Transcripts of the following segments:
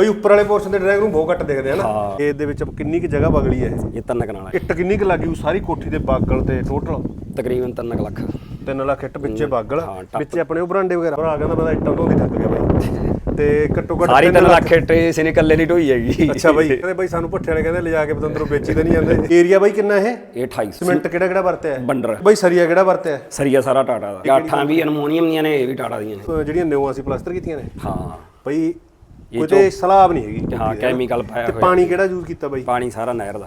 ਬਈ ਉੱਪਰ ਵਾਲੇ ਪੋਰਸ਼ਨ ਦੇ ਡਰੈਗ ਨੂੰ ਬਹੁਤ ਘੱਟ ਦੇਖਦੇ ਆ ਨਾ। ਹਾਂ। ਖੇਤ ਦੇ ਵਿੱਚ ਕਿੰਨੀ ਕੁ ਜਗ੍ਹਾ ਬਗਲੀ ਹੈ ਇਹ? ਇਹ ਤਿੰਨ ਕਨਾਲ ਇੱਟ ਕਿੰਨੀ ਕੁ ਲੱਗੀ ਉਹ ਸਾਰੀ ਕੋਠੀ ਦੇ ਬਾਗਲ ਤੇ ਟੋਟਲ ਤਕਰੀਬਨ ਤਿੰਨ ਕੁ ਲੱਖ। 3 ਲੱਖ ਇੱਟ ਵਿੱਚੇ ਬਾਗਲ ਹਾਂ, ਟੱਪ। ਵਿੱਚੇ ਆਪਣੇ ਉਹ ਬਰਾਂਡੇ ਵਗੈਰਾ। ਭਰਾ ਕਹਿੰਦਾ ਮੈਂ ਤਾਂ ਇੱਟਾਂ ਤੋਂ ਹੀ ਥੱਕ ਗਿਆ ਬਾਈ। ਤੇ ਘੱਟੋ ਘੱਟ ਸਾਰੀ ਤਿੰਨ ਤਿੰਨ ਲੱਖ ਇੱਟ ਇਸੇ ਨੇ ਇਕੱਲੇ ਨਹੀਂ ਢੋਈ ਹੈਗੀ। ਅੱਛਾ ਬਾਈ ਕਹਿੰਦੇ ਬਾਈ ਸਾਨੂੰ ਭੱਠੇ ਵਾਲੇ ਕਹਿੰਦੇ ਲਿਜਾ ਕੇ ਪਤੰਦਰੋਂ ਵੇਚੀ ਤਾਂ ਨਹੀਂ ਜਾਂਦੇ। ਏਰੀਆ ਬਾਈ ਕਿੰਨਾ ਇਹ? ਇਹ 2800 ਸਿਮੈਂਟ ਕਿਹੜਾ ਕਿਹੜਾ ਵਰਤਿਆ ਹੈ? ਬੰਡਰ। ਬਾਈ ਸਰੀਆ ਕਿਹੜਾ ਵਰਤਿਆ ਹੈ? ਸਰੀਆ ਸਾਰਾ ਟਾਟਾ ਦਾ। ਗਾਠਾਂ ਵੀ ਅਲਮੋਨੀਅਮ ਦੀਆਂ ਨੇ ਇਹ ਵੀ ਟਾਟਾ ਦੀਆਂ ਨੇ। ਅਹ ਜਿਹੜੀਆਂ ਨਿਉਆਂ ਸੀ ਪਲਾਸਟਰ ਕੀਤੀਆਂ ਨੇ। ਹਾਂ। ਬਾਈ ਕੋਈ ਤੇ ਸਲਾਬ ਨਹੀਂ ਹੈਗੀ। ਹਾਂ ਕੈਮੀਕਲ ਪਾਇਆ ਤੇ ਹੋਇਆ। ਪਾਣੀ ਕਿਹੜਾ ਯੂਜ਼ ਕੀਤਾ ਬਾਈ? ਪਾਣੀ ਸਾਰਾ ਨਹਿਰ ਦਾ।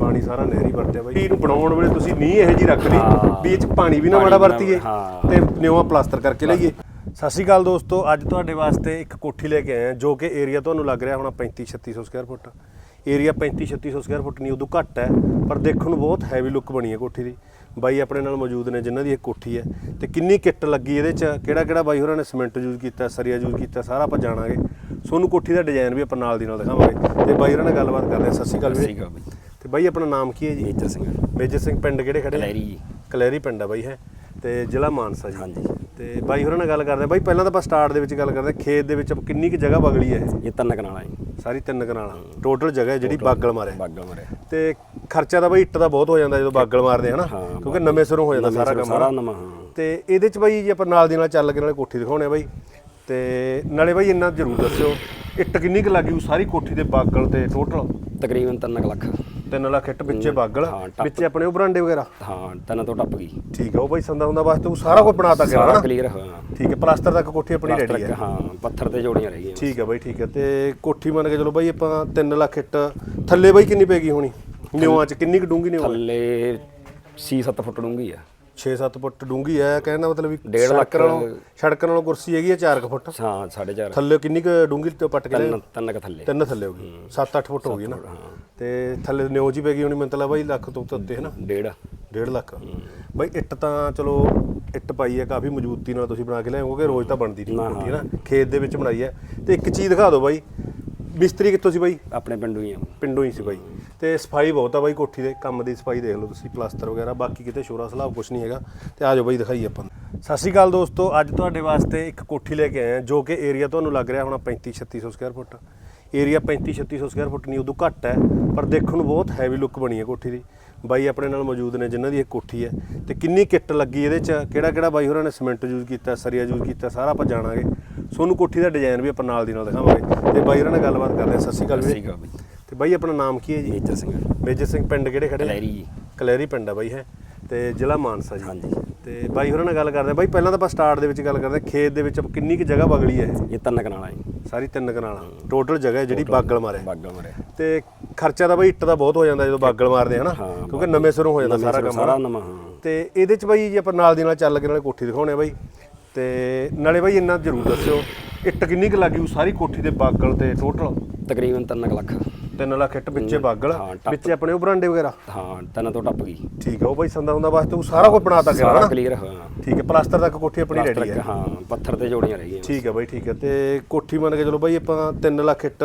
ਪਾਣੀ ਸਾਰਾ ਨਹਿਰੀ ਵਰਤਿਆ ਬਾਈ। ਇਹਨੂੰ ਬਣਾਉਣ ਵੇਲੇ ਤੁਸੀਂ ਨੀਂਹ ਇਹੋ ਜੀ ਰੱਖ ਲਈ ਹਾਂ। ਵੀ ਇਹ ਚ ਪਾਣੀ ਵੀ ਨਾ ਪਾਣੀ ਮਾੜਾ ਵੀ ਨਾ- ਵਰਤੀਏ ਹਾਂ। ਤੇ ਨਿਉਆਂ ਪਲਾਸਟਰ ਕਰਕੇ ਲਈਏ। ਸਤਿ ਸ਼੍ਰੀ ਅਕਾਲ ਦੋਸਤੋ ਅੱਜ ਤੁਹਾਡੇ ਵਾਸਤੇ ਇੱਕ ਕੋਠੀ ਲੈ ਕੇ ਆਏ ਹਾਂ ਜੋ ਕਿ ਏਰੀਆ ਤੁਹਾਨੂੰ ਲੱਗ ਰਿਹਾ ਹੋਣਾ 35 3600 square feet area 35 3600 square feet ਨਹੀਂ ਉਦੋਂ ਘੱਟ ਹੈ ਪਰ ਦੇਖਣ ਨੂੰ ਬਹੁਤ ਹੈਵੀ ਲੁੱਕ ਬਣੀ ਹੈ ਕੋਠੀ ਦੀ। ਬਾਈ ਆਪਣੇ ਨਾਲ ਮੌਜੂਦ ਨੇ ਜਿਨ੍ਹਾਂ ਦੀ ਇਹ ਕੋਠੀ ਹੈ। ਤੇ ਕਿੰਨੀ ਕਿੱਟ ਲੱਗੀ ਇਹਦੇ ਚ? ਕਿਹੜਾ ਕਿਹੜਾ ਬਾਈ ਹੋਰਾਂ ਨੇ ਸੀਮੈਂਟ ਯੂਜ਼ ਕੀਤਾ ਸਰੀਆ ਯੂਜ਼ ਕੀਤਾ ਸਾਰਾ ਆਪਾਂ ਜਾਣਾਂਗੇ। ਸੋਨੂੰ ਕੋਠੀ ਦਾ ਡਿਜ਼ਾਈਨ ਵੀ ਆਪਾਂ ਨਾਲ ਦੀ ਨਾਲ ਦਿਖਾਵਾਂਗੇ। ਤੇ ਬਾਈ ਹੋਰਾਂ ਨਾਲ ਗੱਲਬਾਤ ਕਰਦੇ ਹਾਂ। ਸਤਿ ਸ਼੍ਰੀ ਅਕਾਲ ਵੀਰੇ। ਬਈ। ਤੇ ਬਾਈ ਆਪਣਾ ਨਾਮ ਕੀ ਹੈ ਜੀ? ਮੇਜਰ ਸਿੰਘ। ਮੇਜਰ ਸਿੰਘ ਪਿੰਡ ਕਿਹੜੇ ਖੜੇ? ਕਲੈਰੀ ਜੀ। ਕਲੈਰੀ ਪਿੰਡ ਆ ਬਾਈ ਹੈ? ਤੇ ਜ਼ਿਲ੍ਹਾ ਮਾਨਸਾ ਜੀ। ਹਾਂਜੀ। ਤੇ ਬਾਈ ਹੋਰਾਂ ਨਾਲ ਗੱਲ ਕਰਦੇ। ਬਾਈ ਪਹਿਲਾਂ ਤਾਂ ਆਪਾਂ ਸਟਾਰਟ ਦੇ ਵਿੱਚ ਗੱਲ ਕਰਦੇ ਖੇਤ ਦੇ ਵਿੱਚ ਕਿੰਨੀ ਕੁ ਜਗ੍ਹਾ ਬਗਲੀ ਹੈ ਇਹ? ਤਿੰਨ ਕਨਾਲ ਹੈ ਸਾਰੀ ਤਿੰਨ ਕਨਾਲਾਂ। ਟੋਟਲ ਜਗ੍ਹਾ ਜਿਹੜੀ ਬਾਗਲ ਮਾਰਿਆ ਬਾਗਾ ਮਰਿਆ ਤੇ ਖਰਚਾ ਤਾਂ ਬਾਈ ਇੱਟ ਦਾ ਬਹੁਤ ਹੋ ਜਾਂਦਾ ਜਦੋਂ ਬਾਗਲ ਮਾਰਦੇ ਹਨਾ ਕਿਉਂਕਿ ਨਵੇਂ ਸਿਰੋਂ ਹੋ ਜਾਂਦਾ ਸਾਰਾ ਕੰਮ। ਸਾਰਾ। ਨਵਾਂ ਤੇ ਇਹਦੇ ਚ ਬਾਈ ਜੇ ਆਪਾਂ ਨਾਲ ਦੀ ਨਾਲ ਚੱਲ ਕੇ ਨਾਲੇ ਕੋਠੀ ਦਿਖਾਉਣੇ ਆ ਬਾਈ। ਤੇ ਨਾਲੇ ਬਾਈ ਇੰਨਾ ਜ਼ਰੂਰ ਦੱਸਿਓ ਇੱਟ ਕਿੰਨੀ ਕੁ ਲੱਗੀ ਉਹ ਸਾਰੀ ਕੋਠੀ ਦੇ ਬਾਗਲ ਤੇ ਟੋਟਲ ਤਕਰੀਬਨ ਤਿੰਨ ਕੁ ਲੱਖ। 3 ਲੱਖ ਇੱਟ ਵਿੱਚੇ ਬਾਗਲ ਹਾਂ, ਟੱਪ। ਵਿੱਚੇ ਆਪਣੇ ਉਹ ਬਰਾਂਡੇ ਵਗੈਰਾ? ਹਾਂ ਤਿੰਨ ਤੋਂ ਟੱਪ ਗਈ। ਠੀਕ ਹੈ ਉਹ ਬਾਈ ਸੰਦਾ ਹੁੰਦਾ ਵਾਸਤੇ ਉਹ ਸਾਰਾ ਕੁਝ ਬਣਾਤਾ ਗਿਆ ਸਾਰਾ ਹਨਾ? ਕਲੀਅਰ ਹਾਂ। ਠੀਕ ਹੈ ਪਲਾਸਟਰ ਤੱਕ ਕੋਠੀ ਆਪਣੀ ਰੈਡੀ ਹੈ ਹਾਂ ਪੱਥਰ ਤੇ ਜੋੜੀਆਂ ਰਹਿ ਗਈਆਂ ਠੀਕ ਹੈ ਬਾਈ ਠੀਕ ਹੈ ਤੇ ਕੋਠੀ ਮੰਨ ਕੇ ਚਲੋ ਬਾਈ ਆਪਾਂ 3 ਲੱਖ ਇੱਟ ਥੱਲੇ ਬਾਈ ਕਿੰਨੀ ਪੈ ਗਈ ਹੋਣੀ? ਨਿਉਆਂ ਚ ਕਿੰਨੀ ਕੁ ਡੂੰਗੀ ਨਿਉਂ ਥੱਲੇ 6-7 ਫੁੱਟ ਡੂੰਗੀ ਆ। 6-7 ਫੁੱਟ ਡੂੰਗੀ ਹੈ ਕਹਿਣ ਦਾ ਮਤਲਬ ਵੀ ਡੇਢ ਲੱਖ ਸੜਕ ਨਾਲੋਂ ਸੜਕ ਨਾਲੋਂ ਕੁਰਸੀ ਹੈਗੀ ਹੈ 4 ਫੁੱਟ। ਹਾਂ 4.5 ਥੱਲੇ ਕਿੰਨੀ ਕੁ ਡੂੰਗੀ ਤੇ ਪੱਟ ਕੇ? ਤਿੰਨ ਤਿੰਨ ਕ ਥੱਲੇ। ਤਿੰਨ ਥੱਲੇ ਹੋ ਗਈ। 7-8 ਫੁੱਟ ਹੋ ਗਈ ਨਾ। ਤੇ ਥੱਲੇ ਨਿਉਂ ਜੀ ਪੈ ਗਈ ਹੋਣੀ ਲੱਗਦਾ ਬਾਈ ਲੱਖ ਤੋਂ ਉੱਤੇ ਹੈ ਨਾ? ਡੇਢ। 1.5 ਲੱਖ। ਬਾਈ ਇੱਟ ਤਾਂ ਚਲੋ ਇੱਟ ਪਾਈ ਹੈ ਕਾਫੀ ਮਜ਼ਬੂਤੀ ਨਾਲ ਤੁਸੀਂ ਬਣਾ ਕੇ ਲਿਆਏ ਹੋਗੇ ਰੋਜ਼ ਤਾਂ ਬਣਦੀ ਨਹੀਂ ਕੋਠੀ ਹੈ ਨਾ? ਖੇਤ ਦੇ ਵਿੱਚ ਬਣਾਈ ਹੈ। ਤੇ ਇੱਕ ਚੀਜ਼ ਦਿਖਾ ਦਿਓ ਬਾਈ। ਮਿਸਤਰੀ ਕਿੱਥੋਂ ਸੀ ਬਾਈ? ਆਪਣੇ ਪਿੰਡੋਂ ਹੀ ਆ। ਪਿੰਡੋਂ ਹੀ ਸੀ ਬਾਈ। ਤੇ ਸਫ਼ਾਈ ਬਹੁਤ ਆ ਬਾਈ ਕੋਠੀ ਦੇ ਕੰਮ ਦੀ ਸਫ਼ਾਈ ਦੇਖ ਲਓ ਤੁਸੀਂ ਪਲਾਸਟਰ ਵਗੈਰਾ ਬਾਕੀ ਕਿਤੇ ਸ਼ੋਰਾ ਸਲਾਬ ਕੁਝ ਨਹੀਂ ਹੈਗਾ। ਤੇ ਆ ਜਾਓ ਬਾਈ ਦਿਖਾਈਏ ਆਪਾਂ। ਸਤਿ ਸ਼੍ਰੀ ਅਕਾਲ ਦੋਸਤੋ ਅੱਜ ਤੁਹਾਡੇ ਵਾਸਤੇ ਇੱਕ ਕੋਠੀ ਲੈ ਕੇ ਆਏ ਹਾਂ ਜੋ ਕਿ ਏਰੀਆ ਤੁਹਾਨੂੰ ਲੱਗ ਰਿਹਾ ਹੋਣਾ 35 3600 square feet area 35 3600 square feet ਨਹੀਂ ਉਦੋਂ ਘੱਟ ਹੈ ਪਰ ਦੇਖਣ ਨੂੰ ਬਹੁਤ ਹੈਵੀ ਲੁੱਕ ਬਣੀ ਹੈ ਕੋਠੀ ਦੀ। ਬਾਈ ਆਪਣੇ ਨਾਲ ਮੌਜੂਦ ਨੇ ਜਿਨ੍ਹਾਂ ਦੀ ਇਹ ਕੋਠੀ ਹੈ। ਤੇ ਕਿੰਨੀ ਕਿੱਟ ਲੱਗੀ ਇਹਦੇ ਚ ਕਿਹੜਾ ਕਿਹੜਾ ਬਾਈ ਹੋਰਾਂ ਨੇ ਸੀਮੈਂਟ ਯੂਜ਼ ਕੀਤਾ ਸਰੀਆ ਯੂਜ਼ ਕੀਤਾ ਸਾਰਾ ਆਪਾਂ ਜਾਣਾਂਗੇ। ਸੋਨੂੰ ਕੋਠੀ ਦਾ ਡਿਜ਼ਾਈਨ ਵੀ ਆਪਾਂ ਨਾਲ ਦੀ ਨਾਲ ਦਿਖਾਵਾਂਗੇ। ਤੇ ਬਾਈ ਹੋਰਾਂ ਨਾਲ ਗੱਲਬਾਤ ਕਰਦੇ ਹਾਂ। ਸਤਿ ਸ਼੍ਰੀ ਅਕਾਲ ਵੀਰੇ। ਤੇ ਬਾਈ ਆਪਣਾ ਨਾਮ ਕੀ ਹੈ ਜੀ? ਮੇਜਰ ਸਿੰਘ ਮੇਜਰ ਸਿੰਘ ਪਿੰਡ ਕਿਹੜੇ ਖੜੇ? ਕਲੈਰੀ ਜੀ। ਕਲੈਰੀ ਪਿੰਡ ਆ ਬਾਈ ਹੈ? ਤੇ ਜ਼ਿਲ੍ਹਾ ਮਾਨਸਾ ਜੀ। ਹਾਂਜੀ। ਤੇ ਬਾਈ ਹੋਰਾਂ ਨਾਲ ਗੱਲ ਕਰਦੇ ਹਾਂ। ਬਾਈ ਪਹਿਲਾਂ ਤਾਂ ਆਪਾਂ ਸਟਾਰਟ ਦੇ ਵਿੱਚ ਗੱਲ ਕਰਦੇ ਹਾਂ। ਖੇਤ ਦੇ ਵਿੱਚ ਕਿੰਨੀ ਕੁ ਜਗ੍ਹਾ ਬਗਲੀ ਹੈ ਇਹ? ਤਿੰਨ ਕਨਾਲ ਹੈ ਸਾਰੀ ਤਿੰਨ ਕਨਾਲਾਂ। ਟੋਟਲ ਜਗ੍ਹਾ ਹੈ ਜਿਹੜੀ ਬਾਗਲ ਮਾਰਿਆ। ਬਾਗਾ ਮਰਿਆ। ਤੇ ਖਰਚਾ ਤਾਂ ਬਾਈ ਇੱਟ ਦਾ ਬਹੁਤ ਹੋ ਜਾਂਦਾ ਜਦੋਂ ਬਾਗਲ ਮਾਰਦੇ ਹਨਾ? ਕਿਉਂਕਿ ਨਵੇਂ ਸਿਰੋਂ ਹੋ ਜਾਂਦਾ ਸਾਰਾ ਕੰਮ ਸਾਰਾ। ਨਵਾਂ ਹਾਂ। ਤੇ ਇਹਦੇ ਚ ਬਾਈ ਜੇ ਆਪਾਂ ਨਾਲ ਦੀ ਨਾਲ ਚੱਲ ਕੇ ਨਾਲੇ ਕੋਠੀ ਦਿਖਾਉਣੇ ਆ ਬਾਈ। ਤੇ ਨਾਲੇ ਬਾਈ ਇੰਨਾ ਜ਼ਰੂਰ ਦੱਸਿਓ ਇੱਟ ਕਿੰਨੀ ਕੁ ਲੱਗੀ ਉਹ ਸਾਰੀ ਕੋਠੀ ਦੇ ਬਾਗਲ ਤੇ ਟੋਟਲ ਤਕਰੀਬਨ ਤਿੰਨ ਕੁ ਲੱਖ। 3 ਲੱਖ ਇੱਟ ਵਿੱਚੇ ਬਾਗਲ ਹਾਂ, ਟੱਪ। ਵਿੱਚੇ ਆਪਣੇ ਉਹ ਬਰਾਂਡੇ ਵਗੈਰਾ। ਹਾਂ ਤਿੰਨ ਤੋਂ ਟੱਪ ਗਈ। ਠੀਕ ਹੈ ਉਹ ਬਾਈ ਸੰਦਾ ਹੁੰਦਾ ਵਾਸਤੇ ਉਹ ਸਾਰਾ ਕੁਝ ਬਣਾਤਾ ਗਿਆ ਸਾਰਾ ਕਲੀਅਰ ਹਾਂ। ਠੀਕ ਹੈ ਪਲਾਸਟਰ ਤੱਕ ਕੋਠੀ ਆਪਣੀ ਰੈਡੀ ਹੈ ਹਾਂ ਪੱਥਰ ਤੇ ਜੋੜੀਆਂ ਰਹਿ ਗਈਆਂ ਠੀਕ ਹੈ ਬਾਈ ਠੀਕ ਹੈ ਤੇ ਕੋਠੀ ਮੰਨ ਕੇ ਚਲੋ ਬਾਈ ਆਪਾਂ 3 ਲੱਖ ਇੱਟ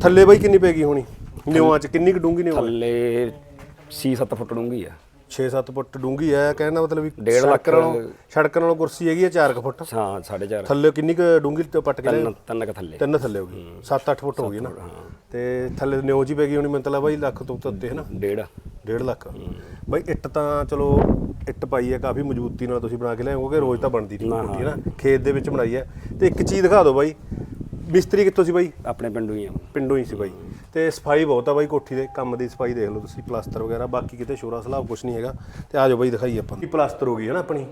ਥੱਲੇ ਬਾਈ ਕਿੰਨੀ ਪੈ ਗਈ ਹੋਣੀ? ਨਿਉਆਂ ਚ ਕਿੰਨੀ ਕੁ ਡੂੰਗੀ ਨਿਉਂ ਥੱਲੇ 6-7 ਫੁੱਟ ਡੂੰਗੀ ਆ। 6-7 ਫੁੱਟ ਡੂੰਗੀ ਹੈ ਕਹਿਣ ਦਾ ਮਤਲਬ ਵੀ ਡੇਢ ਸੜਕ ਲੱਖ ਨਾਲੋਂ ਸੜਕ ਨਾਲੋਂ ਕੁਰਸੀ ਹੈਗੀ ਹੈ 4 ਫੁੱਟ। ਹਾਂ 4.5 ਥੱਲੇ ਕਿੰਨੀ ਕੁ ਡੂੰਗੀ ਤੇ ਪੱਟ ਕੇ? ਤਿੰਨ ਤਿੰਨ ਕ ਥੱਲੇ। ਤਿੰਨ ਥੱਲੇ ਹੋ ਗਈ। 7-8 ਫੁੱਟ ਹੋ ਗਈ ਨਾ। ਤੇ ਥੱਲੇ ਨਿਉਂ ਜੀ ਪੈ ਗਈ ਹੋਣੀ ਲੱਗਦਾ ਬਾਈ ਲੱਖ ਤੋਂ ਉੱਤੇ ਹੈ ਨਾ। ਡੇਢ। 1.5 ਲੱਖ। ਬਾਈ ਇੱਟ ਤਾਂ ਚਲੋ ਇੱਟ ਪਾਈ ਹੈ ਕਾਫੀ ਮਜ਼ਬੂਤੀ ਨਾਲ ਤੁਸੀਂ ਬਣਾ ਕੇ ਲਿਆਏ ਹੋਗੇ ਰੋਜ਼ ਤਾਂ ਬਣਦੀ ਨਹੀਂ ਕੋਠੀ ਹੈ। ਨਾ। ਖੇਤ ਦੇ ਵਿੱਚ ਬਣਾਈ ਹੈ। ਤੇ ਇੱਕ ਚੀਜ਼ ਦਿਖਾ ਦਿਓ ਬਾਈ ਮਿਸਤਰੀ ਕਿੱਥੋਂ ਸੀ ਬਾਈ? ਆਪਣੇ ਪਿੰਡੋਂ ਹੀ ਆ। ਪਿੰਡੋਂ ਹੀ ਸੀ ਬਾਈ। ਤੇ ਸਫ਼ਾਈ ਬਹੁਤ ਆ ਬਾਈ ਕੋਠੀ ਦੇ ਕੰਮ ਦੀ ਸਫ਼ਾਈ ਦੇਖ ਲਓ ਤੁਸੀਂ ਪਲਾਸਟਰ ਵਗੈਰਾ ਬਾਕੀ ਕਿਤੇ ਸ਼ੋਰਾ ਸਲਾਬ ਕੁਝ ਨਹੀਂ ਹੈਗਾ। ਤੇ ਆ ਜਾਓ ਬਾਈ ਦਿਖਾਈਏ ਆਪਾਂ ਨੂੰ। ਪਲਾਸਟਰ ਹੋ ਗਈ ਹੈ ਨਾ ਆਪਣੀ?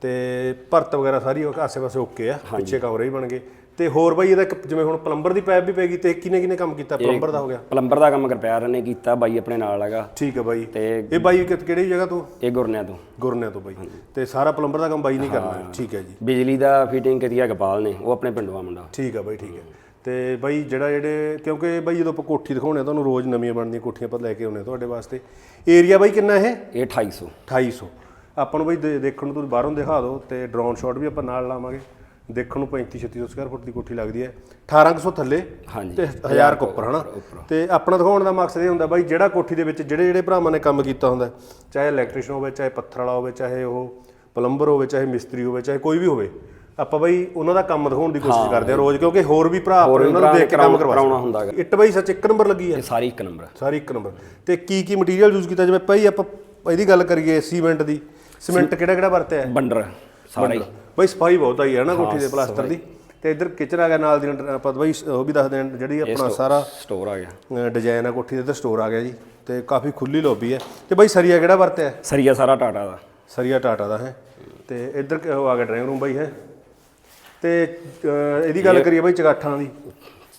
ਤੇ ਭਰਤ ਵਗੈਰਾ ਸਾਰੀ ਉਹ ਆਸੇ ਪਾਸੇ ਓਕੇ ਆ ਪਿੱਛੇ ਕਮਰੇ ਵੀ ਬਣ ਗਏ। ਤੇ ਹੋਰ ਬਾਈ ਇਹਦਾ ਇੱਕ ਜਿਵੇਂ ਹੁਣ ਪਲੰਬਰ ਦੀ ਪਾਈਪ ਵੀ ਪੈ ਗਈ ਤੇ ਕਿਨੇ ਕਿਨੇ ਕੰਮ ਕੀਤਾ? ਪਲੰਬਰ ਦਾ ਹੋ ਗਿਆ। ਪਲੰਬਰ ਦਾ ਕੰਮ ਕਰਪਿਆਰ ਨੇ ਕੀਤਾ ਬਾਈ ਆਪਣੇ ਨਾਲ ਹੈਗਾ। ਠੀਕ ਹੈ ਬਾਈ। ਤੇ ਇਹ ਬਾਈ ਕਿਹੜੀ ਜਗ੍ਹਾ ਤੋਂ? ਇਹ ਗੁਰਨਿਆਂ ਤੋਂ। ਗੁਰਨਿਆਂ ਤੋਂ ਬਾਈ। ਤੇ ਸਾਰਾ ਪਲੰਬਰ ਦਾ ਕੰਮ ਬਾਈ ਨਹੀਂ ਕਰਨਾ ਠੀਕ ਹੈ ਜੀ। ਬਿਜਲੀ ਦਾ ਫਿਟਿੰਗ ਕੀਤੀ ਹੈ ਗਪਾਲ ਨੇ ਉਹ ਆਪਣੇ ਪਿੰਡੋਂ ਆ ਮੁੰਡਾ। ਠੀਕ ਆ ਬਾਈ ਠੀਕ ਹੈ। ਤੇ ਬਾਈ ਜਿਹੜਾ ਜਿਹੜੇ ਕਿਉਂਕਿ ਬਾਈ ਜਦੋਂ ਆਪਾਂ ਕੋਠੀ ਦਿਖਾਉਣੇ ਆ ਤੁਹਾਨੂੰ ਰੋਜ਼ ਨਵੀਆਂ ਬਣਦੀਆਂ ਕੋਠੀਆਂ ਆਪਾਂ ਲੈ ਕੇ ਆਉਣੇ ਆ ਤੁਹਾਡੇ ਵਾਸਤੇ। ਏਰੀਆ ਬਾਈ ਕਿੰਨਾ ਇਹ? ਇਹ 2800 2800 ਆਪਾਂ ਨੂੰ ਬਾਈ ਦੇ- ਦੇਖਣ ਨੂੰ ਤੁਸੀਂ ਬਾਹਰੋਂ ਦਿਖਾ ਦਿਓ ਤੇ ਡਰੋਨ ਸ਼ਾਟ ਵੀ ਆਪਾਂ ਨਾਲ ਲਾਵਾਂਗੇ। ਦੇਖਣ ਨੂੰ 35 3600 ਸਕੁਅਰ ਫੁੱਟ ਦੀ ਕੋਠੀ ਲੱਗਦੀ ਹੈ। 1800 ਥੱਲੇ ਹਾਂਜੀ। ਤੇ 1000 ਕੁ ਉੱਪਰ ਹਨਾ? ਤੇ ਆਪਣਾ ਦਿਖਾਉਣ ਦਾ ਮਕਸਦ ਇਹ ਹੁੰਦਾ ਬਾਈ ਜਿਹੜਾ ਕੋਠੀ ਦੇ ਵਿੱਚ ਜਿਹੜੇ ਜਿਹੜੇ ਭਰਾਵਾਂ ਨੇ ਕੰਮ ਕੀਤਾ ਹੁੰਦਾ ਚਾਹੇ ਇਲੈਕਟ੍ਰੀਸ਼ੀਅਨ ਹੋਵੇ ਚਾਹੇ ਪੱਥਰ ਵਾਲਾ ਹੋਵੇ ਚਾਹੇ ਉਹ ਪਲੰਬਰ ਹੋਵੇ ਚਾਹੇ ਮਿਸਤਰੀ ਹੋਵੇ ਚਾਹੇ ਕੋਈ ਵੀ ਹੋਵੇ ਆਪਾਂ ਬਈ ਉਹਨਾਂ ਦਾ ਕੰਮ ਦਿਖਾਉਣ ਦੀ ਕੋਸ਼ਿਸ਼ ਕਰਦੇ ਆ ਰੋਜ਼ ਕਿਉਂਕਿ ਹੋਰ ਵੀ ਭਰਾ ਆਪਣੇ ਉਹਨਾਂ ਨੂੰ ਦੇਖ ਕੇ ਕੰਮ ਕਰਾਉਣਾ- ਕਰਵਾ ਕਰਾਉਣਾ ਹੁੰਦਾ ਹੈਗਾ। ਇੱਟ ਬਈ ਸੱਚ ਇੱਕ ਨੰਬਰ ਲੱਗੀ ਹੈ ਇਹ ਸਾਰੀ ਇੱਕ ਨੰਬਰ ਸਾਰੀ ਇੱਕ ਨੰਬਰ। ਤੇ ਕੀ ਕੀ ਮਟੀਰੀਅਲ ਯੂਜ਼ ਕੀਤਾ? ਜਿਵੇਂ ਭਾਈ ਆਪਾਂ ਇਹਦੀ ਗੱਲ ਕਰੀਏ ਸੀਮੈਂਟ ਦੀ। ਸੀਮੈਂਟ ਕਿਹੜਾ ਕਿਹੜਾ ਵਰਤਿਆ? ਹੈ ਬੰਡਰ ਸਾਰਾ ਹੀ। ਬਈ ਸਫ਼ਾਈ ਬਹੁਤ ਆਈ ਹੈ ਨਾ ਕੋਠੀ ਦੇ ਪਲਾਸਟਰ ਦੀ। ਤੇ ਇੱਧਰ ਕਿਚਨ ਆ ਗਿਆ ਨਾਲ ਦੀ ਆਪਾਂ ਬਈ ਉਹ ਵੀ ਦੱਸਦੇ ਹਾਂ ਜਿਹੜੀ ਆਪਣਾ ਸਾਰਾ ਸਟੋਰ ਆ ਗਿਆ। ਡਿਜ਼ਾਈਨ ਆ ਕੋਠੀ ਦੇ ਤੇ ਸਟੋਰ ਆ ਗਿਆ ਜੀ। ਤੇ ਕਾਫੀ ਖੁੱਲੀ ਲੌਬੀ ਹੈ ਤੇ ਬਈ ਸਰੀਆ ਕਿਹੜਾ ਵਰਤਿਆ? ਸਰੀਆ ਸਾਰਾ ਟਾਟਾ ਦਾ। ਸਰੀਆ ਟਾਟਾ ਦਾ ਹੈ। ਤੇ ਇੱਧਰ ਉਹ ਆ ਗਿਆ ਡਰਾਇੰਗ ਰੂਮ ਬਈ ਹੈ। ਤੇ ਅਹ, ਇਹਦੀ ਗੱਲ ਕਰੀਏ ਬਈ ਚਗਾਠਾਂ ਦੀ।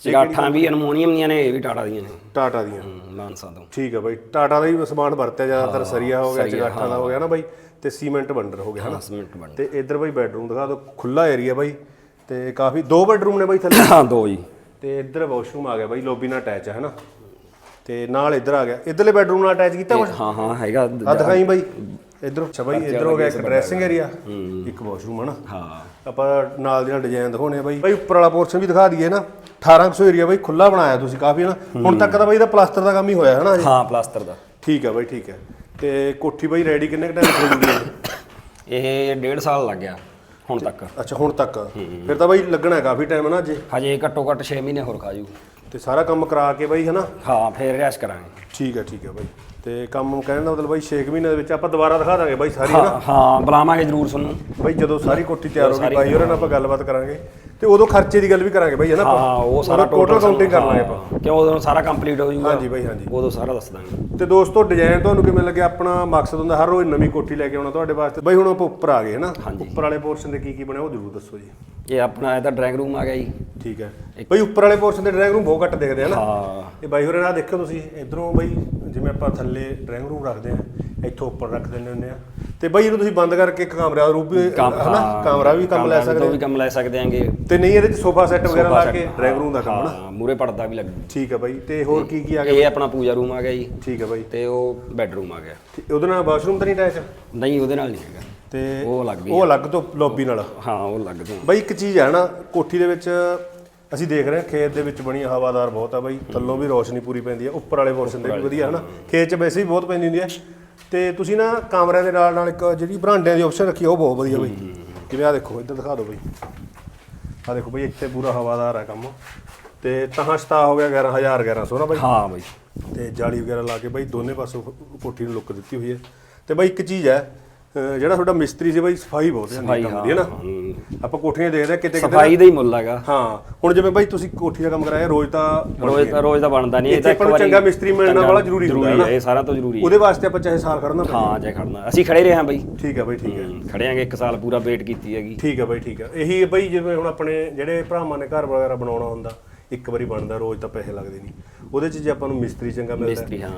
ਚਗਾਠਾਂ ਵੀ ਅਲਮੋਨੀਅਮ ਦੀਆਂ ਨੇ ਇਹ ਵੀ ਟਾਟਾ ਦੀਆਂ ਨੇ। ਟਾਟਾ ਦੀਆਂ। ਹਮ, ਮਾਨਸਾ ਤੋਂ। ਠੀਕ ਹੈ ਬਈ ਟਾਟਾ ਦਾ ਹੀ ਸਮਾਨ ਵਰਤਿਆ ਜ਼ਿਆਦਾਤਰ ਸਰੀਆ ਹੋ ਗਿਆ ਚਗਾਠਾਂ ਦਾ ਹੋ। ਗਿਆ ਨਾ ਬਈ ਤੇ ਸੀਮੈਂਟ ਬੰਡਰ ਹੋ ਗਿਆ ਹਨਾ ਸੀਮੈਂਟ ਬੰਡਰ ਤੇ ਇੱਧਰ ਬਈ ਬੈਡਰੂਮ ਦਿਖਾ ਦਿਓ ਖੁੱਲਾ ਏਰੀਆ ਬਾਈ ਤੇ ਕਾਫੀ ਦੋ ਬੈਡਰੂਮ ਨੇ ਬਾਈ ਥੱਲੇ? ਹਾਂ ਦੋ ਜੀ। ਤੇ ਇੱਧਰ ਵਾਸ਼ਰੂਮ ਆ ਗਿਆ ਬਾਈ ਲੌਬੀ ਨਾਲ ਅਟੈਚ ਹੈ ਹਨਾ? ਤੇ ਨਾਲ ਇੱਧਰ ਆ ਗਿਆ। ਇੱਧਰਲੇ ਬੈਡਰੂਮ ਨਾਲ ਅਟੈਚ ਕੀਤਾ ਕੁਛ? ਹਾਂ ਹਾਂ ਹੈਗਾ। ਆ ਦਿਖਾਈ ਬਾਈ। ਇੱਧਰ ਅੱਛਾ ਬਾਈ ਇੱਧਰ ਹੋ ਗਿਆ ਇੱਕ ਡਰੈਸਿੰਗ ਏਰੀਆ ਇੱਕ ਵਾਸ਼ਰੂਮ ਹਨਾ? ਹਾਂ। ਆਪਾਂ ਨਾਲ ਦੀ ਨਾਲ ਡਿਜ਼ਾਈਨ ਦਿਖਾਉਣੇ ਆ ਬਾਈ। ਬਾਈ ਉੱਪਰ ਵਾਲਾ ਪੋਰਸ਼ਨ ਵੀ ਦਿਖਾ ਦਈਏ ਨਾ। 1800 ਏਰੀਆ ਬਾਈ ਖੁੱਲਾ ਬਣਾਇਆ ਤੁਸੀਂ ਕਾਫੀ ਹਨਾ? ਹੁਣ ਤੱਕ ਤਾਂ ਬਾਈ ਇਹਦਾ ਪਲਾਸਟਰ ਦਾ ਕੰਮ ਹੀ ਹੋਇਆ ਹਨਾ? ਹਾਂ ਪਲਾਸਟਰ ਦਾ। ਠੀਕ ਹੈ ਬਾਈ ਠੀਕ ਹੈ ਤੇ ਕੋਠੀ ਬਾਈ ਰੈਡੀ ਕਿੰਨੇ ਕ ਟਾਈਮ ਹੋ ਜੂਗੀ ਇਹ ਡੇਢ ਸਾਲ ਲੱਗ ਗਿਆ ਹੁਣ ਤੱਕ। ਅੱਛਾ ਹੁਣ ਤੱਕ। ਫਿਰ ਤਾਂ ਬਾਈ ਲੱਗਣਾ ਕਾਫੀ ਟਾਈਮ ਨਾ ਅਜੇ? ਹਜੇ ਘੱਟੋ ਘੱਟ 6 ਮਹੀਨੇ ਹੋਰ ਖਾਜੂ ਤੇ ਸਾਰਾ ਕੰਮ ਕਰਾ ਕੇ ਬਾਈ ਹਨਾ? ਹਾਂ ਫੇਰ ਰੈਸ ਕਰਾਂਗੇ। ਠੀਕ ਹੈ ਠੀਕ ਹੈ ਬਾਈ। ਤੇ ਕੰਮ ਕਹਿਣ ਦਾ ਮਤਲਬ ਬਾਈ 6 ਮਹੀਨੇ ਦੇ ਵਿੱਚ ਆਪਾਂ ਦੁਬਾਰਾ ਦਿਖਾ ਦਾਂਗੇ ਬਾਈ ਸਾਰੀ ਹਾਂ ਹਾਂ ਬੁਲਾਵਾਂਗੇ ਜਰੂਰ ਤੁਹਾਨੂੰ। ਬਾਈ ਜਦੋਂ ਸਾਰੀ ਕੋਠੀ ਤਿਆਰ ਹੋ ਗਈ ਬਾਈ ਹੋਰਾਂ ਨਾਲ ਆਪਾਂ ਗੱਲਬਾਤ ਕਰਾਂਗੇ। ਤੇ ਉਦੋਂ ਖਰਚੇ ਦੀ ਗੱਲ ਵੀ ਕਰਾਂਗੇ ਬਾਈ ਹਨਾ ਹਾਂ ਉਹ ਸਾਰਾ ਟੋਟਲ ਕਾਊਂਟਿੰਗ ਕਰ ਲਾਂਗੇ ਆਪਾਂ। ਕਿਉਂ ਉਦੋਂ ਸਾਰਾ ਕੰਪਲੀਟ ਹੋ ਜਾਊਗਾ? ਹਾਂਜੀ ਬਾਈ ਹਾਂਜੀ। ਉਦੋਂ ਸਾਰਾ ਦੱਸ ਦਾਂਗੇ। ਤੇ ਦੋਸਤੋ ਡਿਜ਼ਾਈਨ ਤੁਹਾਨੂੰ ਕਿਵੇਂ ਲੱਗਿਆ ਆਪਣਾ ਮਕਸਦ ਹੁੰਦਾ ਹਰ ਰੋਜ਼ ਨਵੀਂ ਕੋਠੀ ਲੈ ਕੇ ਆਉਣਾ ਤੁਹਾਡੇ ਵਾਸਤੇ। ਬਾਈ ਹੁਣ ਆਪਾਂ ਉੱਪਰ ਆ ਗਏ ਹਨਾ ਉੱਪਰ ਵਾਲੇ ਪੋਰਸ਼ਨ ਦੇ ਕੀ ਕੀ ਬਣਿਆ ਉਹ ਜ਼ਰੂਰ ਦੱਸੋ ਜੀ। ਇਹ ਆਪਣਾ ਇਹਦਾ ਡਰਾਇੰਗ ਰੂਮ ਆ ਗਿਆ ਜੀ। ਠੀਕ ਹੈ। ਬਾਈ ਉੱਪਰ ਵਾਲੇ ਪੋਰਸ਼ਨ ਦੇ ਡਰਾਇੰਗ ਰੂਮ ਬਹੁਤ ਘੱਟ ਦਿਖਦੇ ਆ ਨਾ? ਹਾਂ। ਇਹ ਬਾਈ ਹੋਰਾਂ ਨਾਲ ਦੇਖਿਓ ਤੁਸੀਂ ਇਧਰੋਂ ਬਾਈ ਜਿਵੇਂ ਆਪਾਂ ਥੱਲੇ ਡਰਾਇੰਗ ਰੂਮ ਰੱਖਦੇ ਆ ਇੱਥੋਂ ਉੱਪਰ ਰੱਖ ਦਿੰਦੇ ਹੁੰਦੇ ਆ। ਤੇ ਬਾਈ ਇਹਨੂੰ ਤੁਸੀਂ ਬੰਦ ਕਰਕੇ ਇੱਕ ਕਮਰਾ ਰੂਪ ਵੀ ਹਨਾ? ਕਮਰਾ ਵੀ ਕੰਮ ਲੈ ਸਕਦੇ ਉਹ ਵੀ ਕੰਮ ਲੈ ਸਕਦੇ ਆਂਗੇ। ਤੇ ਨਹੀਂ ਇਹਦੇ ਚ ਸੋਫਾ ਸੈੱਟ ਵਗੈਰਾ ਲਾ ਕੇ ਡਰਾਇੰਗ ਰੂਮ ਦਾ ਕੰਮ ਨਾ ਹਾਂ ਮੂਰੇ ਪਰਦਾ ਵੀ ਲੱਗੂ। ਠੀਕ ਹੈ ਬਾਈ ਤੇ ਹੋਰ ਕੀ ਕੀ ਆ ਗਿਆ ਇਹ ਆਪਣਾ ਪੂਜਾ ਰੂਮ ਆ ਗਿਆ ਜੀ। ਠੀਕ ਹੈ ਬਾਈ। ਤੇ ਉਹ ਬੈੱਡਰੂਮ ਆ ਗਿਆ। ਤੇ ਉਹਦੇ ਨਾਲ ਵਾਸ਼ਰੂਮ ਤਾਂ ਨਹੀਂ ਅਟੈਚ? ਨਹੀਂ ਉਹਦੇ ਨਾਲ ਨਹੀਂ ਹੈਗਾ। ਤੇ ਉਹ ਅਲੱਗ ਹੀ ਉਹ ਅਲੱਗ ਤੋਂ ਲੌਬੀ ਨਾਲ? ਹਾਂ ਉਹ ਲੱਗ ਜੂ ਬਾਈ ਇੱਕ ਚੀਜ਼ ਹੈ ਨਾ ਕੋਠੀ ਦੇ ਵਿੱਚ ਅਸੀਂ ਦੇਖ ਰਹੇ ਹਾਂ ਖੇਤ ਦੇ ਵਿੱਚ ਬਣੀ ਹਵਾਦਾਰ ਬਹੁਤ ਆ ਬਾਈ। ਥੱਲੋਂ ਵੀ ਰੋਸ਼ਨੀ ਪੂਰੀ ਪੈਂਦੀ ਹੈ ਉੱਪਰ ਵਾਲੇ ਪੋਰਸ਼ਨ ਤੇ ਵੀ ਵਧੀਆ ਹੈ। ਨਾ ਖੇਤ 'ਚ ਵੈਸੇ ਵੀ ਬਹੁਤ ਪੈਂਦੀ ਹੁੰਦੀ ਹੈ ਤੇ ਤੁਸੀਂ ਨਾ ਕਮਰਿਆਂ ਦੇ ਨਾਲ ਨਾਲ ਇੱਕ ਜਿਹੜੀ ਬਰਾਂਡਿਆਂ ਦੀ ਆਪਸ਼ਨ ਰੱਖੀ ਆ ਉਹ ਬਹੁਤ ਵਧੀਆ ਬਾਈ। ਕਿਵੇਂ ਆ ਦੇਖੋ ਇੱਧਰ ਦਿਖਾ ਦਿਓ ਬਾਈ। ਆ ਦੇਖੋ ਬਾਈ ਇੱਥੇ ਪੂਰਾ ਹਵਾਦਾਰ ਹੈ ਕੰਮ। ਤੇ ਤਾਂ ਸਤਾ ਹੋ ਗਿਆ 11000 1100 ਨਾ ਬਾਈ। ਹਾਂ ਬਾਈ। ਤੇ ਜਾਲੀ ਵਗੈਰਾ ਲਾ ਕੇ ਬਾਈ ਦੋਨੇ ਪਾਸੋਂ ਕੋਠੀ ਨੂੰ ਲੁੱਕ ਦਿੱਤੀ ਹੋਈ ਹੈ। ਤੇ ਬਾਈ ਇੱਕ ਚੀਜ਼ ਹੈ ਜਿਹੜਾ ਤੁਹਾਡਾ ਮਿਸਤਰੀ ਸੀ ਬਾਈ ਸਫ਼ਾਈ ਬਹੁਤ ਜਾਂਦੀ ਕੰਮ ਦੀ ਹੈ ਨਾ? ਆਪਾਂ ਕੋਠੀਆਂ ਦੇਖਦੇ ਆ ਕਿਤੇ ਕਿਤੇ ਸਫ਼ਾਈ ਦਾ ਹੀ ਮੁੱਲ ਹੈਗਾ। ਹਾਂ ਹੁਣ ਜਿਵੇਂ ਬਾਈ ਤੁਸੀਂ ਕੋਠੀ ਦਾ ਕੰਮ ਕਰਾਇਆ ਰੋਜ਼ ਤਾਂ ਰੋਜ਼ ਤਾਂ ਰੋਜ਼ ਬਣਦਾ ਨਹੀਂ ਇਹ ਤਾਂ ਇੱਕ ਵਾਰੀ ਚੰਗਾ ਮਿਸਤਰੀ ਮਿਲਣਾ ਬੜਾ ਜ਼ਰੂਰੀ ਹੁੰਦਾ ਹੈ ਨਾ। ਇਹ ਸਾਰਾ ਤੋਂ ਜ਼ਰੂਰੀ ਹੈ। ਉਹਦੇ ਵਾਸਤੇ ਆਪਾਂ ਚਾਹੇ ਸਾਲ ਖੜਨਾ ਹਾਂ ਜੇ ਖੜਨਾ। ਅਸੀਂ ਖੜੇ ਰਹੇ ਹਾਂ ਬਾਈ। ਠੀਕ ਹੈ ਬਾਈ ਠੀਕ ਹੈ। ਖੜੇ ਆਂਗੇ ਇੱਕ ਸਾਲ ਪੂਰਾ ਵੇਟ ਕੀਤੀ ਹੈਗੀ। ਠੀਕ ਹੈ ਬਾਈ ਠੀਕ ਹੈ। ਇਹੀ ਹੈ ਬਾਈ ਜਿਵੇਂ ਹੁਣ ਆਪਣੇ ਜਿਹੜੇ ਭਰਾਵਾਂ ਨੇ ਘਰ ਵਗੈਰਾ ਬਣਾਉਣਾ ਹੁੰਦਾ ਇੱਕ ਵਾਰੀ ਬਣਦਾ ਰੋਜ਼ ਤਾਂ ਪੈਸੇ ਲੱਗਦੇ ਨਹੀਂ। ਉਹਦੇ ਚ ਜੇ ਆਪਾਂ ਨੂੰ ਮਿਸਤਰੀ ਚੰਗਾ ਮਿਲਦਾ ਮਿਸਤਰੀ, ਹਾਂ।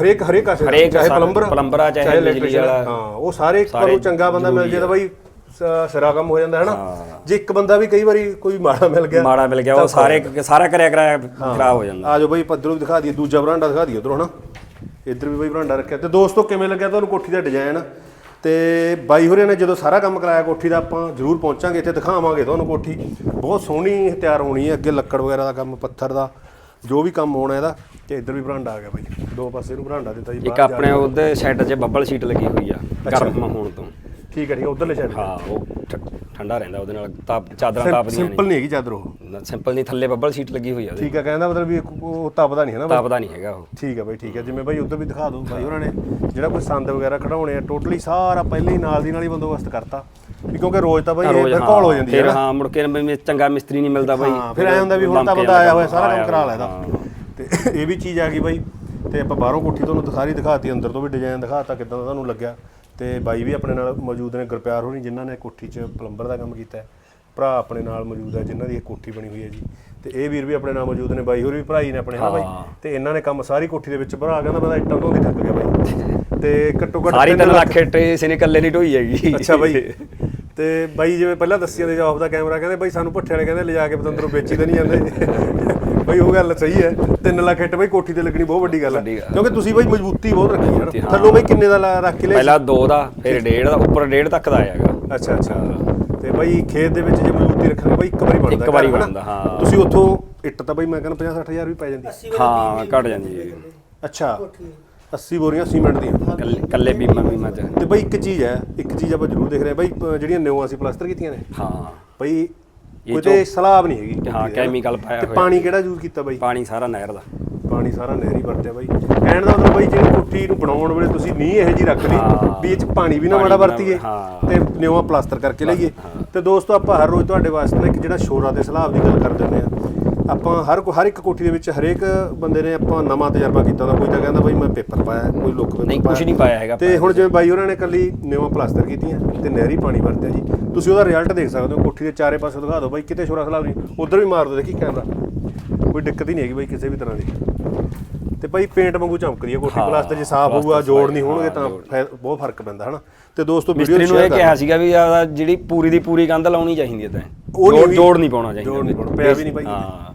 ਹਰੇਕ ਹਰੇਕ ਹਰੇਕ ਚਾਹੇ ਪਲੰਬਰ ਪਲੰਬਰ ਆ, ਚਾਹੇ ਵਾਲਾ। ਹਾਂ ਉਹ ਸਾਰੇ ਇੱਕ ਨੂੰ ਚੰਗਾ ਬੰਦਾ ਮਿਲ ਜੇ ਤਾਂ ਬਾਈ ਸਿਰਾ ਕੰਮ ਹੋ ਜਾਂਦਾ ਹੈ ਨਾ? ਜੇ ਇੱਕ ਬੰਦਾ ਵੀ ਕਈ ਵਾਰੀ ਕੋਈ ਮਾੜਾ ਮਿਲ ਗਿਆ ਮਾੜਾ ਮਿਲ ਗਿਆ ਉਹ ਸਾਰੇ ਸਾਰਾ ਕਰਿਆ ਕਰਾਇਆ ਖਰਾਬ ਹੋ ਜਾਂਦਾ। ਆ ਜਾਓ ਬਾਈ ਪੱਧਰੋਂ ਵੀ ਦਿਖਾ ਦਈਏ ਦੂਜਾ ਬਰਾਂਡਾ ਦਿਖਾ ਦਈਏ ਉਧਰੋਂ ਹਨਾ ਇੱਧਰ ਵੀ ਬਾਈ ਬਰਾਂਡਾ ਰੱਖਿਆ। ਤੇ ਦੋਸਤੋ ਕਿਵੇਂ ਲੱਗਿਆ ਤੁਹਾਨੂੰ ਕੋਠੀ ਦਾ ਡਿਜ਼ਾਈਨ? ਤੇ ਬਾਈ ਹੋਰੇ ਨੇ ਜਦੋਂ ਸਾਰਾ ਕੰਮ ਕਰਾਇਆ ਕੋਠੀ ਦਾ ਆਪਾਂ ਜ਼ਰੂਰ ਪਹੁੰਚਾਂਗੇ ਇੱਥੇ ਦਿਖਾਵਾਂਗੇ ਤੁਹਾਨੂੰ ਕੋਠੀ। ਬਹੁਤ ਸੋਹਣੀ ਤਿਆਰ ਹੋਣੀ ਹੈ ਅੱਗੇ ਲੱਕੜ ਵਗੈਰਾ ਦਾ ਕੰਮ ਪੱਥਰ ਦਾ। ਜੋ ਵੀ ਕੰਮ ਹੋਣਾ ਇਹਦਾ ਤੇ ਇੱਧਰ ਵੀ ਬਰਾਂਡਾ ਆ ਗਿਆ ਬਾਈ। ਦੋ ਪਾਸੇ ਨੂੰ ਬਰਾਂਡਾ ਦਿੱਤਾ ਜੀ ਇੱਕ ਬਾਹਰ ਜਾ- ਆਪਣੇ ਉਹਦੇ ਸ਼ੈੱਡ 'ਚ ਬੱਬਲ ਸ਼ੀਟ ਲੱਗੀ ਹੋਈ ਆ ਗਰਮ ਹੋਣ ਤੋਂ। ਠੀਕ ਹੈ ਠੀਕ ਹੈ ਉਧਰਲੇ ਸਾਈਡ ਹਾਂ ਉਹ ਠ- ਠੰਡਾ ਰਹਿੰਦਾ ਉਹਦੇ ਨਾਲ ਤਾਪ ਚਾਦਰਾਂ ਤਾਪਦੀਆਂ ਸਿੰਪਲ ਨਹੀਂ। ਹੈਗੀ ਚਾਦਰ ਉਹ। ਨਹੀਂ ਸਿੰਪਲ ਨਹੀਂ ਥੱਲੇ ਬੱਬਲ ਸ਼ੀਟ ਲੱਗੀ ਹੋਈ ਆ ਉਹਦੇ। ਠੀਕ ਹੈ ਕਹਿੰਦਾ ਮਤਲਬ ਵੀ ਉਹ ਤਪਦਾ ਨਹੀਂ ਹੈ ਨਾ ਬਾਈ? ਤਾਪਦਾ ਨਹੀਂ ਹੈਗਾ ਉਹ। ਠੀਕ ਹੈ ਬਾਈ ਠੀਕ ਹੈ ਜਿਵੇਂ ਬਾਈ ਉਧਰ ਵੀ ਦਿਖਾ ਦਿਓ ਬਾਈ ਉਹਨਾਂ ਨੇ ਜਿਹੜਾ ਕੋਈ ਸੰਦ ਵਗੈਰਾ ਖੜਾਉਣੇ ਆ ਟੋਟਲੀ ਸਾਰਾ ਪਹਿਲੇ ਹੀ ਨਾਲ ਦੀ ਨਾਲ ਹੀ ਬੰਦੋਬਸਤ ਕਰਤਾ। ਵੀ ਕਿਉਂਕਿ ਰੋਜ਼ ਤਾਂ ਬਾਈ ਇਹ ਫਿਰ ਘੋਲ ਹੋ ਜਾਂਦੀ ਹੈ ਫਿਰ ਨਾ। ਹਾਂ ਮੁੜ ਕੇ ਵੀ ਚੰਗਾ ਮਿਸਤਰੀ ਨਹੀਂ ਮਿਲਦਾ ਬਾਈ। ਹਾਂ ਫਿਰ ਐ ਹੁੰਦਾ ਵੀ ਹੁਣ ਤਾਂ ਬੰਦਾ ਆਇਆ ਹੋਇਆ ਸਾਰਾ ਕੰਮ ਕਰਾ ਲੈਦਾ। ਤੇ ਇਹ ਵੀ ਚੀਜ਼ ਆ ਗਈ ਬਾਈ ਤੇ ਆਪਾਂ ਬਾਹਰੋਂ ਕੋਠੀ ਤੁਹਾਨੂੰ ਸਾਰੀ ਦਿਖਾਤੀ ਅੰਦਰ ਤੋਂ ਵੀ ਡਿਜ਼ਾਈਨ ਦਿਖਾਤਾ ਕਿਦਾਂ ਦਾ ਤੁਹਾਨੂੰ ਲੱਗਿਆ। ਤੇ ਬਾਈ ਵੀ ਆਪਣੇ ਨਾਲ ਮੌਜੂਦ ਨੇ ਗੁਰਪਿਆਰ ਹੋਣੀ ਜਿਨ੍ਹਾਂ ਨੇ ਕੋਠੀ 'ਚ ਪਲੰਬਰ ਦਾ ਕੰਮ ਕੀਤਾ ਹੈ। ਭਰਾ ਆਪਣੇ ਨਾਲ ਮੌਜੂਦ ਹੈ ਜਿਨ੍ਹਾਂ ਦੀ ਇਹ ਕੋਠੀ ਬਣੀ ਹੋਈ ਹੈ ਜੀ। ਤੇ ਇਹ ਵੀਰ ਵੀ ਆਪਣੇ ਨਾਲ ਮੌਜੂਦ ਨੇ ਬਾਈ ਹੋਰ ਵੀ ਭਰਾ ਹੀ ਨੇ ਆਪਣੇ ਹਨਾ ਬਾਈ? ਹਾਂ। ਤੇ ਇਹਨਾਂ ਨੇ ਕੰਮ ਸਾਰੀ ਕੋਠੀ ਦੇ ਵਿੱਚ ਭਰਾ ਕਹਿੰਦਾ ਬੰਦਾ ਇੱਟਾਂ ਤੋਂ ਦੀ ਥੱਕ ਗਿਆ ਬਾਈ। ਤੇ ਘੱਟੋ ਘੱਟ ਸਾਰੀ ਤਿੰਨ ਤਿੰਨ ਲੱਖ ਇਸੇ ਨੇ ਇਕੱਲੇ ਨਹੀਂ ਢੋਈ ਹੈਗੀ। ਅੱਛਾ ਬਾਈ। ਤੇ ਬਾਈ ਜਿਵੇਂ ਪਹਿਲਾਂ ਦੱਸਿਆ ਦੇ ਜਵਾਬ ਦਾ ਕੈਮਰਾ ਕਹਿੰਦੇ ਬਾਈ ਸਾਨੂੰ ਭੱਠੇ ਵਾਲੇ ਕਹਿੰਦੇ ਲਿਜਾ ਕੇ ਪਤੰਦਰੋਂ ਵੇਚੀ ਤਾਂ ਨਹੀਂ ਜਾਂਦੇ। ਬਾਈ ਉਹ ਗੱਲ ਸਹੀ ਹੈ। 3 ਲੱਖ ਹਿੱਟ ਬਾਈ ਕੋਠੀ ਤੇ ਲੱਗਣੀ ਬਹੁਤ ਵੱਡੀ ਗੱਲ ਹੈ। ਕਿਉਂਕਿ ਤੁਸੀਂ ਬਾਈ ਮਜ਼ਬੂਤੀ ਬਹੁਤ ਰੱਖੀ ਹੈ ਮਜ਼ਬੂਤੀ, ਨਾ ਹਾਂ। ਥੱਲੋਂ ਬਾਈ ਕਿੰਨੇ ਦਾ ਰੱਖ ਕੇ ਲਿਆ ਪਹਿਲਾਂ 2 ਦਾ ਫਿਰ 1.5 ਦਾ ਉੱਪਰ 1.5 ਤੱਕ ਦਾ ਆਏਗਾ ਅੱਛਾ ਅੱਛਾ। ਤੇ ਬਾਈ ਖੇਤ ਦੇ ਵਿੱਚ ਜੇ ਮਜ਼ਬੂਤੀ ਰੱਖਾਂਗੇ ਬਾਈ ਇੱਕ ਵਾਰੀ ਬਣਦਾ ਇੱਕ ਵਾਰੀ? ਬਣਦਾ, ਹਾਂ। ਤੁਸੀਂ ਉੱਥੋਂ ਇੱਟ ਤਾਂ ਬਾਈ ਮੈਂ ਕਹਿੰਦਾ 50 60000 ਵੀ ਪੈ ਜਾਂਦੀ। ਹਾਂ ਘਟ ਜਾਂਦੀ ਹੈ। ਅੱਛਾ। 80 ਬੋਰੀਆਂ ਸੀਮੈਂਟ ਦੀਆਂ। ਕੱਲੇ ਬੀਮਾ ਬੀਮਾ ਚ। ਤੇ ਬਾਈ ਇੱਕ ਚੀਜ਼ ਹੈ ਇੱਕ ਚੀਜ਼ ਆਪਾਂ ਜ਼ਰੂਰ ਦੇਖ ਰਹੇ ਹਾਂ। ਬਾਈ ਜਿਹੜੀਆਂ ਨਿਉਆਂ ਅਸੀਂ ਪਲਾਸਟਰ ਕੀਤੀਆਂ ਨੇ। ਹਾਂ। ਬਈ ਇਹ ਕੋਈ ਤੇ ਸਲਾਬ ਨਹੀਂ ਹੈਗੀ ਹਾਂ ਕੋਠੀ ਦੇ, ਕੈਮੀਕਲ ਪਾਇਆ ਤੇ ਹੋਇਆ। ਪਾਣੀ ਕਿਹੜਾ ਯੂਜ਼ ਕੀਤਾ ਬਾਈ? ਪਾਣੀ ਸਾਰਾ ਨਹਿਰ ਦਾ। ਪਾਣੀ ਸਾਰਾ ਨਹਿਰੀ ਵਰਤਿਆ ਬਾਈ। ਕਹਿਣ ਦਾ ਮਤਲਬ ਬਾਈ ਜਿਹੜੀ ਕੋਠੀ ਨੂੰ ਬਣਾਉਣ ਵੇਲੇ ਤੁਸੀਂ ਨੀਂਹ ਇਹੋ ਜੀ ਰੱਖ ਲਈ ਹਾਂ। ਵੀ ਇਹ ਚ ਪਾਣੀ ਵੀ ਨਾ ਪਾਣੀ ਮਾੜਾ ਵੀ ਨਾ- ਵਰਤੀਏ ਹਾਂ। ਤੇ ਨਿਉਆ ਪਲਾਸਟਰ ਕਰਕੇ ਲਈਏ। ਤੇ ਦੋਸਤੋ ਆਪਾਂ ਹਰ ਰੋਜ਼ ਤੁਹਾਡੇ ਵਾਸਤੇ ਨਾ ਇੱਕ ਜਿਹੜਾ ਸ਼ੋਰਾ ਦੇ ਸਲਾਬ ਦੀ ਗੱਲ ਕਰਦੇ ਹੁੰਦੇ ਆ। ਆਪਾਂ ਹਰ ਹਰ ਇੱਕ ਕੋਠੀ ਦੇ ਵਿੱਚ ਹਰੇਕ ਬੰਦੇ ਨੇ ਆਪਾਂ ਨਵਾਂ ਤਜਰਬਾ ਕੀਤਾ ਦਾ ਕੋਈ ਤਾਂ ਕਹਿੰਦਾ ਬਾਈ ਮੈਂ ਪੇਪਰ ਪਾਇਆ ਕੋਈ ਲੋਕ ਪੇਪਰ ਨਹੀਂ ਕੁਝ ਨਹੀਂ ਪਾਇਆ ਹੈਗਾ ਤੇ ਹੁਣ ਜਿਵੇਂ ਬਾਈ ਉਹਨਾਂ ਨੇ ਕੱਲੀ ਨਿਉਆ ਪਲਾਸਟਰ ਕੀਤੀਆਂ ਤੇ ਨਹਿਰੀ ਪਾਣੀ ਵਰਤਿਆ ਜੀ। ਤੁਸੀਂ ਉਹਦਾ ਰਿਜ਼ਲਟ ਦੇਖ ਸਕਦੇ ਹੋ ਕੋਠੀ ਦੇ ਚਾਰੇ ਪਾਸੇ ਦਿਖਾ ਦਿਓ। ਬਾਈ ਕਿਤੇ ਸ਼ੋਰਾ ਸਲਾਬ ਨਹੀਂ ਉਧਰ ਵੀ ਮਾਰ ਦਿਓ ਦੇਖੀ ਕੈਮਰਾ। ਕੋਈ ਦਿੱਕਤ ਹੀ ਨਹੀਂ ਹੈਗੀ ਬਾਈ ਕਿਸੇ ਵੀ ਤਰ੍ਹਾਂ ਦੀ। ਤੇ ਭਾਈ ਪੇਂਟ ਵਾਂਗੂ ਚਮਕਦੀ ਹੈ ਕੋਠੀ ਪਲਾਸਟਰ ਜੇ ਸਾਫ਼ ਹੋਊਗਾ ਜੋੜ ਨਹੀਂ ਹੋਣਗੇ ਤਾਂ ਬਹੁਤ ਫ਼ਰਕ ਪੈਂਦਾ ਹਨਾ। ਤੇ ਦੋਸਤੋ ਵੀਡੀਓ ਨੂੰ ਇਹ ਕਿਹਾ ਸੀਗਾ ਵੀ ਜਿਹੜੀ ਪੂਰੀ ਦੀ ਪੂਰੀ ਕੰਧ ਲਾਉਣੀ ਚਾਹੀਦੀ ਹੈ ਤਾਂ। ਉਹ ਜੋੜ ਨਹੀਂ ਪਾਉਣਾ ਚਾਹੀਦਾ। ਜੋੜ ਨਹੀਂ ਪਾਉਣਾ, ਪਿਆ ਵੀ ਨਹੀਂ ਬਾਈ। ਹਾਂ।